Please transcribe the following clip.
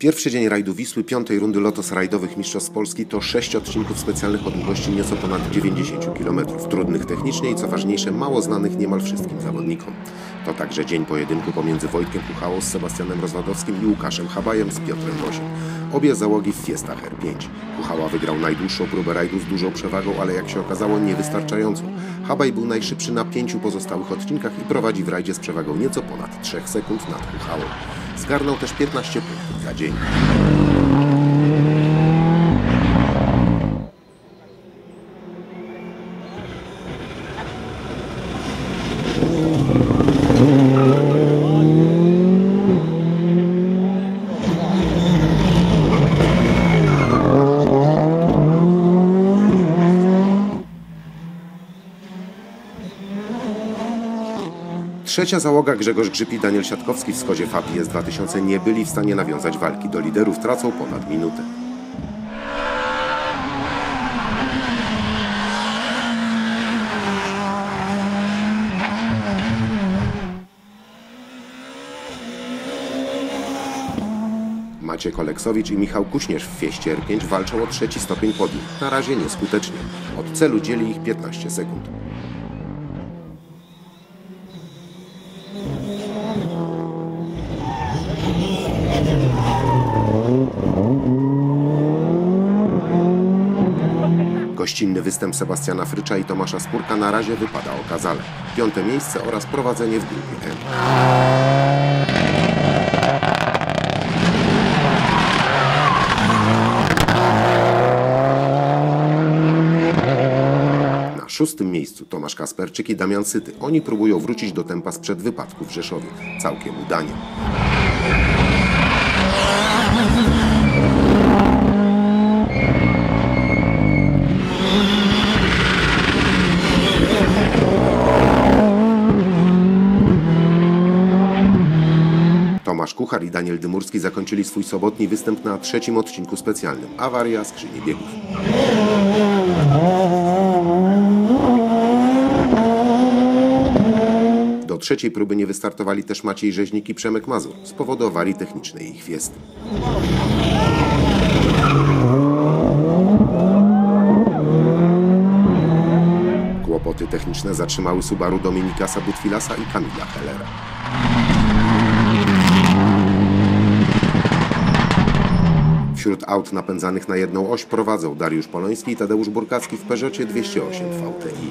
Pierwszy dzień rajdu Wisły, piątej rundy lotos rajdowych Mistrzostw Polski to sześć odcinków specjalnych o długości nieco ponad 90 km, trudnych technicznie i co ważniejsze, mało znanych niemal wszystkim zawodnikom. To także dzień pojedynku pomiędzy Wojtkiem Kuchałą z Sebastianem Rozwadowskim i Łukaszem Habajem z Piotrem Mroziem. Obie załogi w Fiestach R5. Kuchała wygrał najdłuższą próbę rajdu z dużą przewagą, ale jak się okazało niewystarczającą. Habaj był najszybszy na pięciu pozostałych odcinkach i prowadzi w rajdzie z przewagą nieco ponad 3 sekund nad Kuchałą. Zgarnął też 15 punktów za dzień. Trzecia załoga Grzegorz Grzyb i Daniel Siatkowski w Skodzie Fabii S2000 nie byli w stanie nawiązać walki. Do liderów tracą ponad minutę. Maciek Oleksowicz i Michał Kuśnierz w Fieście R5 walczą o trzeci stopień podium. Na razie nieskutecznie. Od celu dzieli ich 15 sekund. Gościnny występ Sebastiana Frycza i Tomasza Spurka na razie wypada okazale. Piąte miejsce oraz prowadzenie w grupie M. Na szóstym miejscu Tomasz Kasperczyk i Damian Syty. Oni próbują wrócić do tempa sprzed wypadku w Rzeszowie. Całkiem udanie. Tomasz Kuchar i Daniel Dymurski zakończyli swój sobotni występ na trzecim odcinku specjalnym Awaria skrzyni biegów. Do trzeciej próby nie wystartowali też Maciej Rzeźnik i Przemek Mazur z powodu awarii technicznej ich fiesty. Kłopoty techniczne zatrzymały Subaru Dominika Sabutwilasa i Kamila Hellera. Wśród aut napędzanych na jedną oś prowadzą Dariusz Poloński i Tadeusz Burkacki w Peugeotie 208 VTI.